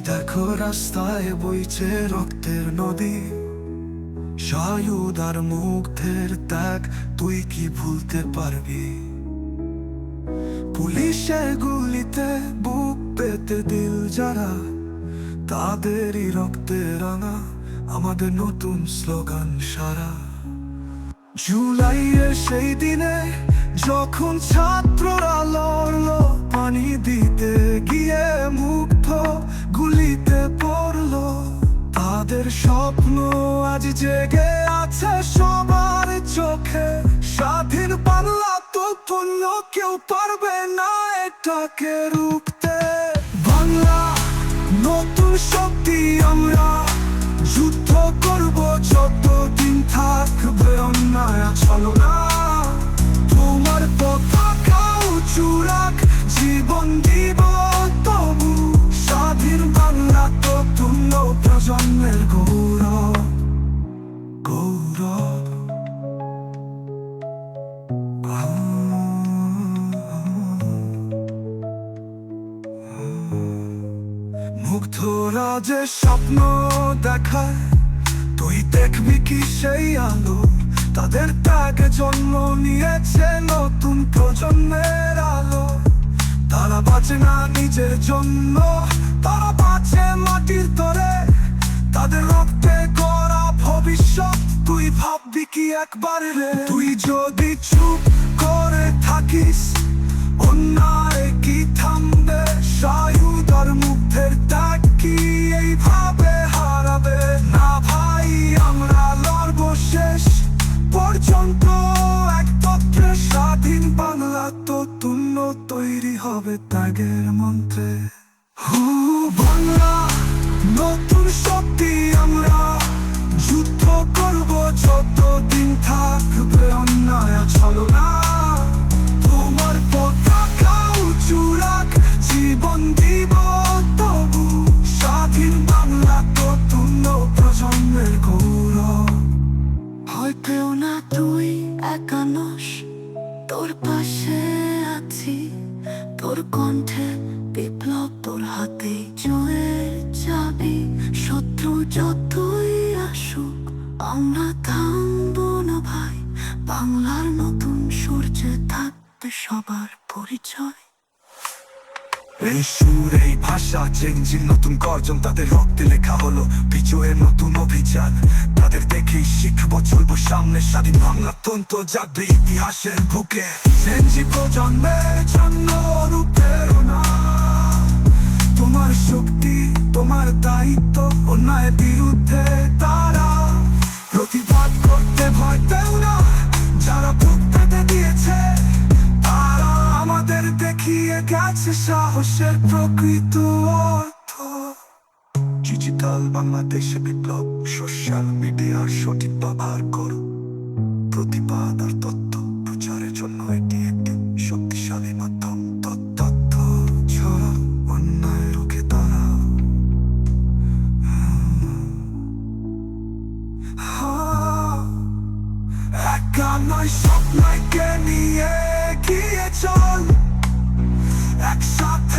দেখো রাস্তায় বইছে রক্তের নদী। সায়ুদার মুগ্ধের ত্যাগ তুই কি ভুলতে পারবি? পুলিশের গুলিতে বুক পেতে দিল যারা, তাদেরই রক্তে রাঙা আমাদের নতুন স্লোগান সারা। জুলাইয়ের সেই দিনে যখন ছাত্ররা তাদের স্বপ্ন আজ জেগে আছে সবার চোখে। স্বাধীন পাল্লা তো তুল্য কেউ পারবে না এটাকে রুখতে। বাংলা, নতুন শক্তি আমরা। যুদ্ধ করব, যতদিন থাকবে অন্যায় চলো মুগ্ধরা স্বপ্ন দেখায়। তুই দেখবি কি সেই আলো? তাদের ত্যাগে জন্ম নিয়েছে নতুন প্রজন্মের আলো। তারা বাঁচে না নিজের জন্য, তারা বাঁচে মাটির তরে। তাদের রক্তে গড়া ভবিষ্যৎ, তুই ভাববি কি একবার রে? তুই যদি চুপ করে থাকিস, অন্যায় হবে ত্যাগের মন্ত্রে? হু বাংলা নতুন শক্তি আমরা। যুদ্ধ করব যতদিন থাকবে। কণ্ঠে বিপ্লব তোর হাতে জয়ের চাবি, শত্রু যতই আসুক, আমরা থামব না ভাই। বাংলার নতুন সূর্যে থাকবে সবার পরিচয়। এই সুর এই ভাষা চেঞ্জিং নতুন গর্জন তাদের রক্তে লেখা হলো বিজয়ের নতুন অভিযান। তাদের দেখেই শিখব, চলবো সামনে স্বাধীন বাংলা। তন্ত যাবে ইতিহাসের বুকে, চেঞ্জি প্রজন্মের জন্য অনুপ্রেরণা। তোমার শক্তি, তোমার দায়িত্ব অন্যায়ের বিরুদ্ধে তারা প্রতিবাদ করতে ভয় পেও সাহসের প্রকৃত অর্থ। ডিজিটাল বাংলাদেশে বিপ্লব, সোশ্যাল মিডিয়ার সঠিক ব্যবহার করো। প্রতিবাদ আর তথ্য প্রচারের জন্য এটি একটি শক্তিশালী মাধ্যম। তথ্য ছাড়া অন্যায় রুখে তারা হ্যাঁ, একা নয়, স্বপ্নকে নিয়ে গিয়ে চল। Back shot